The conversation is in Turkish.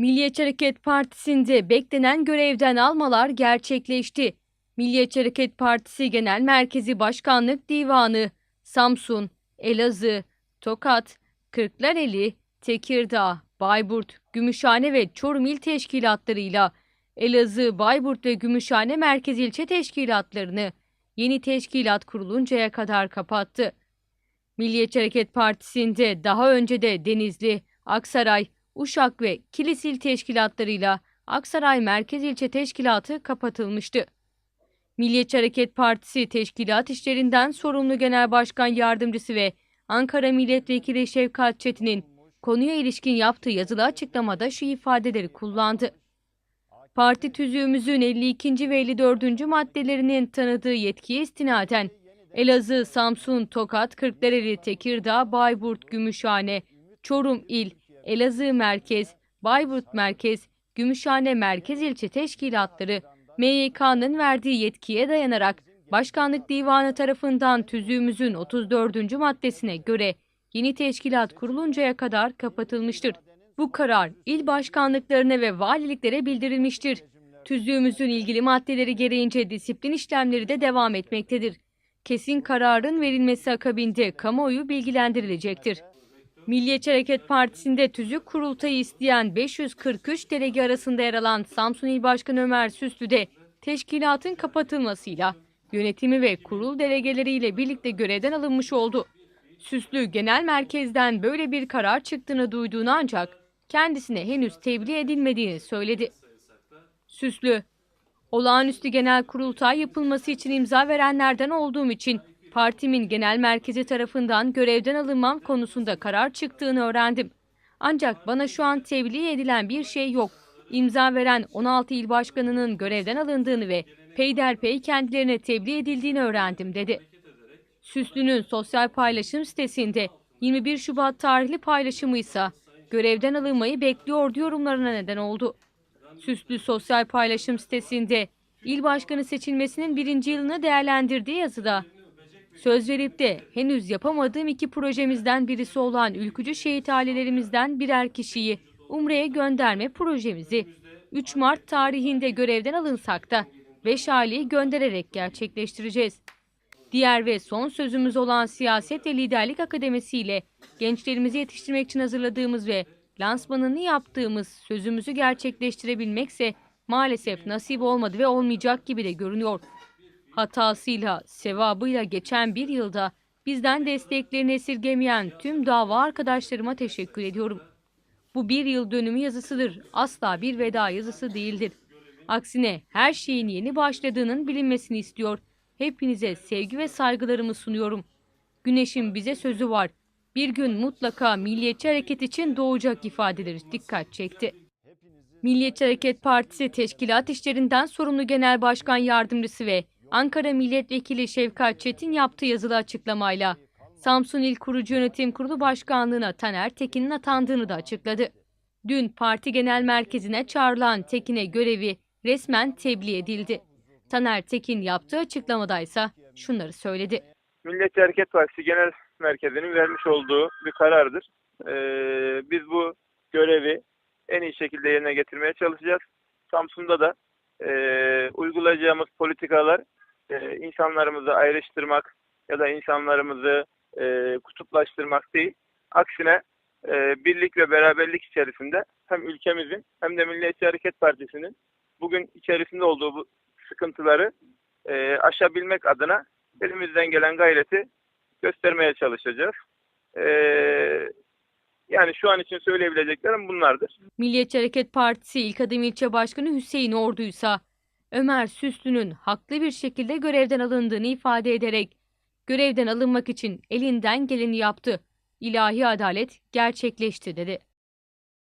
Milliyetçi Hareket Partisi'nde beklenen görevden almalar gerçekleşti. Milliyetçi Hareket Partisi Genel Merkezi Başkanlık Divanı, Samsun, Elazığ, Tokat, Kırklareli, Tekirdağ, Bayburt, Gümüşhane ve Çorum il teşkilatlarıyla Elazığ, Bayburt ve Gümüşhane merkez ilçe teşkilatlarını yeni teşkilat kuruluncaya kadar kapattı. Milliyetçi Hareket Partisi'nde daha önce de Denizli, Aksaray, Uşak ve Kilis il teşkilatlarıyla Aksaray Merkez İlçe Teşkilatı kapatılmıştı. Milliyetçi Hareket Partisi teşkilat işlerinden sorumlu Genel Başkan Yardımcısı ve Ankara Milletvekili Şevkat Çetin'in konuya ilişkin yaptığı yazılı açıklamada şu ifadeleri kullandı. Parti tüzüğümüzün 52. ve 54. maddelerinin tanıdığı yetkiye istinaden Elazığ, Samsun, Tokat, Kırklareli, Tekirdağ, Bayburt, Gümüşhane, Çorum il, Elazığ Merkez, Bayburt Merkez, Gümüşhane Merkez İlçe Teşkilatları MYK'nın verdiği yetkiye dayanarak Başkanlık Divanı tarafından tüzüğümüzün 34. maddesine göre yeni teşkilat kuruluncaya kadar kapatılmıştır. Bu karar il başkanlıklarına ve valiliklere bildirilmiştir. Tüzüğümüzün ilgili maddeleri gereğince disiplin işlemleri de devam etmektedir. Kesin kararın verilmesi akabinde kamuoyu bilgilendirilecektir. Milliyetçi Hareket Partisi'nde tüzük kurultayı isteyen 543 delege arasında yer alan Samsun İl Başkanı Ömer Süslü de teşkilatın kapatılmasıyla yönetimi ve kurul delegeleriyle birlikte görevden alınmış oldu. Süslü genel merkezden böyle bir karar çıktığını duyduğunu ancak kendisine henüz tebliğ edilmediğini söyledi. Süslü, olağanüstü genel kurultay yapılması için imza verenlerden olduğum için partimin genel merkezi tarafından görevden alınmam konusunda karar çıktığını öğrendim. Ancak bana şu an tebliğ edilen bir şey yok. İmza veren 16 il başkanının görevden alındığını ve peyderpey kendilerine tebliğ edildiğini öğrendim dedi. Süslü'nün sosyal paylaşım sitesinde 21 Şubat tarihli paylaşımı ise görevden alınmayı bekliyor yorumlarına neden oldu. Süslü sosyal paylaşım sitesinde il başkanı seçilmesinin birinci yılını değerlendirdiği yazıda söz verip de henüz yapamadığım iki projemizden birisi olan ülkücü şehit ailelerimizden birer kişiyi Umre'ye gönderme projemizi 3 Mart tarihinde görevden alınsak da 5 aileyi göndererek gerçekleştireceğiz. Diğer ve son sözümüz olan Siyaset ve Liderlik Akademisi ile gençlerimizi yetiştirmek için hazırladığımız ve lansmanını yaptığımız sözümüzü gerçekleştirebilmekse maalesef nasip olmadı ve olmayacak gibi de görünüyor. Hatasıyla, sevabıyla geçen bir yılda bizden desteklerini esirgemeyen tüm dava arkadaşlarıma teşekkür ediyorum. Bu bir yıl dönümü yazısıdır, asla bir veda yazısı değildir. Aksine her şeyin yeni başladığının bilinmesini istiyor. Hepinize sevgi ve saygılarımı sunuyorum. Güneşin bize sözü var. Bir gün mutlaka milliyetçi hareket için doğacak ifadeleri dikkat çekti. Milliyetçi Hareket Partisi teşkilat işlerinden sorumlu Genel Başkan Yardımcısı ve Ankara Milletvekili Şevkat Çetin yaptığı yazılı açıklamayla Samsun İl Kurucu Yönetim Kurulu Başkanlığı'na Taner Tekin'in atandığını da açıkladı. Dün parti genel merkezine çağrılan Tekin'e görevi resmen tebliğ edildi. Taner Tekin yaptığı açıklamada ise şunları söyledi. Milliyetçi Hareket Partisi Genel Merkezi'nin vermiş olduğu bir karardır. Ee, biz bu görevi en iyi şekilde yerine getirmeye çalışacağız. Samsun'da da e, uygulayacağımız politikalar e, insanlarımızı ayrıştırmak ya da insanlarımızı e, kutuplaştırmak değil. Aksine e, birlik ve beraberlik içerisinde hem ülkemizin hem de Milliyetçi Hareket Partisi'nin bugün içerisinde olduğu bu sıkıntıları e, aşabilmek adına elimizden gelen gayreti göstermeye çalışacağız. E, yani şu an için söyleyebileceklerim bunlardır. Milliyetçi Hareket Partisi İl Kadim İlçe Başkanı Hüseyin Ordu'ysa Ömer Süslü'nün haklı bir şekilde görevden alındığını ifade ederek görevden alınmak için elinden geleni yaptı. İlahi adalet gerçekleşti dedi.